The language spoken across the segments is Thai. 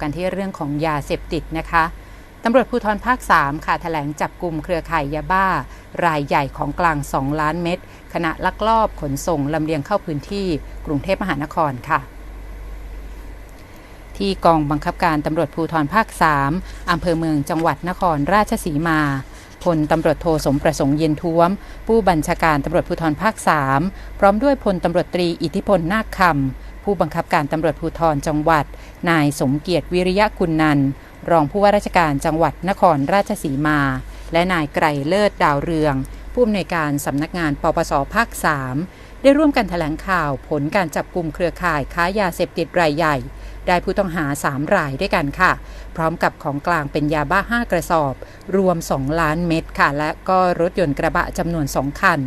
กันที่เรื่องของยาเสพติดนะคะตำรวจภูธรภาค 3 ค่ะแถลงจับกลุ่มเครือข่ายยาบ้า รายใหญ่ของกลาง 2 ล้านเม็ดขณะลักลอบขนส่งลำเลียงเข้าพื้นที่กรุงเทพมหานครค่ะ ที่กองบังคับการตำรวจภูธรภาค 3อำเภอเมืองจังหวัดนครราชสีมาพลตำรวจโทสมประสงค์เย็นท้วม ผู้บัญชาการตำรวจภูธรภาค 3 พร้อมด้วยพลตำรวจตรีอิทธิพลนาคคำ ผู้บังคับการตำรวจภูธรจังหวัด นายสมเกียรติวิริยะกุลนันรองผู้ว่าราชการจังหวัดนครราชสีมา และนายไกรเลิศดาวเรือง ผู้อำนวยการสำนักงานปปสภาค 3 ได้ร่วมกันแถลงข่าวผลการจับกลุ่มเครือข่ายค้ายาเสพติดรายใหญ่ ได้ผู้ต้องหา 3 รายด้วยกันค่ะ พร้อมกับของกลางเป็นยาบ้า 5 กระสอบ รวม 2 ล้านเม็ดค่ะ และก็รถยนต์กระบะจำนวน 2 คัน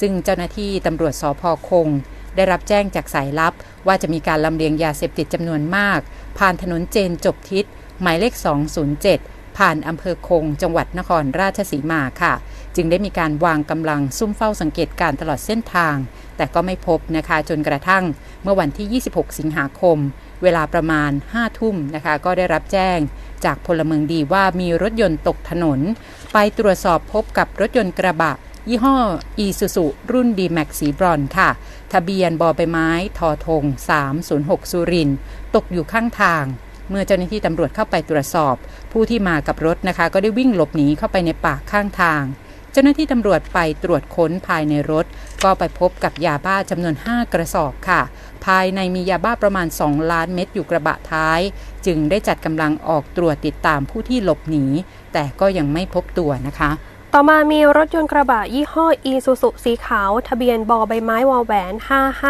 ซึ่งเจ้าหน้าที่ตำรวจสพคง ได้รับแจ้งจากสายลับ ว่าจะมีการลำเลียงยาเสพติดจำนวนมาก ผ่านถนนเจนจบทิศ หมายเลข 207 ผ่านอำเภอคง จังหวัดนครราชสีมาค่ะ จึงได้มีการวางกำลังซุ่มเฝ้าสังเกตการตลอดเส้นทาง แต่ก็ไม่พบนะคะจนกระทั่งเมื่อวันที่ 26 สิงหาคม เวลาประมาณ 5 ทุ่มนะคะ ก็ได้รับแจ้งจากพลเมืองดีว่ามีรถยนต์ตกถนน ไปตรวจสอบพบกับรถยนต์กระบะ ยี่ห้ออีซูซุรุ่น d m a x สีบรอนค่ะ ทะเบียนบอใบไม้ทอทง 306 สุรินตกอยู่ข้างทาง เมื่อเจ้าหน้าที่ตำรวจเข้าไปตรวจสอบ ผู้ที่มากับรถนะคะ ก็ได้วิ่งหลบหนีเข้าไปในป่าข้างทาง เจ้าหน้าที่ตำรวจไปตรวจค้นภายในรถ ก็ไปพบกับยาบ้าจำนวน 5 กระสอบค่ะ ภายในมียาบ้าประมาณ 2 ล้านเม็ดอยู่กระบะท้าย จึงได้จัดกำลังออกตรวจติดตามผู้ที่หลบหนีแต่ก็ยังไม่พบตัวนะคะ ต่อมามีรถยนต์กระบะยี่ห้ออีซูซุสีขาว ทะเบียนบอใบไม้วอแหวน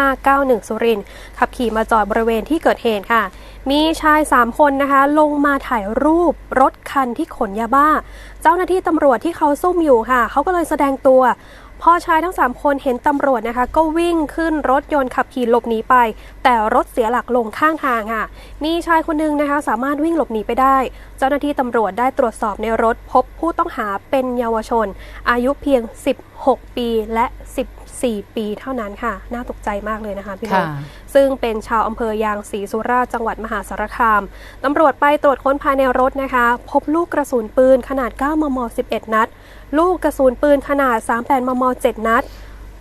5591 สุรินขับขี่มาจอดบริเวณที่เกิดเหตุค่ะ มีชาย 3 คนนะคะ ลงมาถ่ายรูปรถคันที่ขนยาบ้า เจ้าหน้าที่ตำรวจที่เขาซุ่มอยู่ค่ะ เขาก็เลยแสดงตัวพอชายทั้ง 3 คนเห็นตำรวจนะคะ ก็วิ่งขึ้นรถยนต์ขับขี่หลบหนีไป แต่รถเสียหลักลงข้างทางค่ะมีชายคนหนึงนะคะ สามารถวิ่งหลบหนีไปได้ เจ้าหน้าที่ตำรวจได้ตรวจสอบในรถพบผู้ต้องหาเป็นเยาวชน อายุเพียง 16 ปีและ 14ปีเท่านั้นค่ะ น่าตกใจมากเลยนะคะพี่นค่ะกซึ่งเป็นชาวอำเภอยางศรีสุราษฎร์จังหวัดมหาสารคามตำรวจไปตรวจค้นภายในรถนะคะ พบลูกกระสุนปืนขนาด 9 มม 11 นัด ลูกกระสุนปืนขนาด 38 มม 7 นัด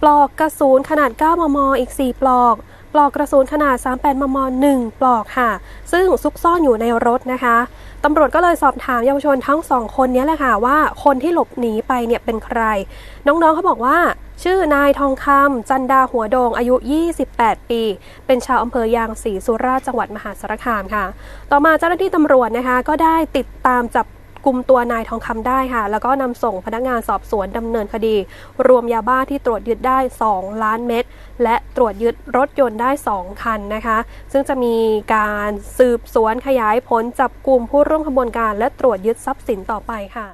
ปลอกกระสุนขนาด 9 มม อีก 4 ปลอกปลอกกระสุนขนาด 38 มม 1 ปลอกค่ะ ซึ่งซุกซ่อนอยู่ในรถนะคะ ตำรวจก็เลยสอบถามเยาวชนทั้งสองคนนี้แหละค่ะว่าคนที่หลบหนีไปเนี่ยเป็นใคร น้องๆเขาบอกว่า ชื่อนายทองคำจันดาหัวโดงอายุ 28 ปี เป็นชาวอำเภอยางศรีสุราษฎร์จังหวัดมหาสารคามค่ะ ต่อมาเจ้าหน้าที่ตำรวจนะคะ ก็ได้ติดตามจับกลุ่มตัวนายทองคำได้ค่ะ แล้วก็นำส่งพนักงานสอบสวนดำเนินคดี รวมยาบ้าที่ตรวจยึดได้ 2 ล้านเม็ดและตรวจยึดรถยนต์ได้ 2 คันนะคะ ซึ่งจะมีการสืบสวนขยายผลจับกลุ่มผู้ร่วมขบวนการ และตรวจยึดทรัพย์สินต่อไปค่ะ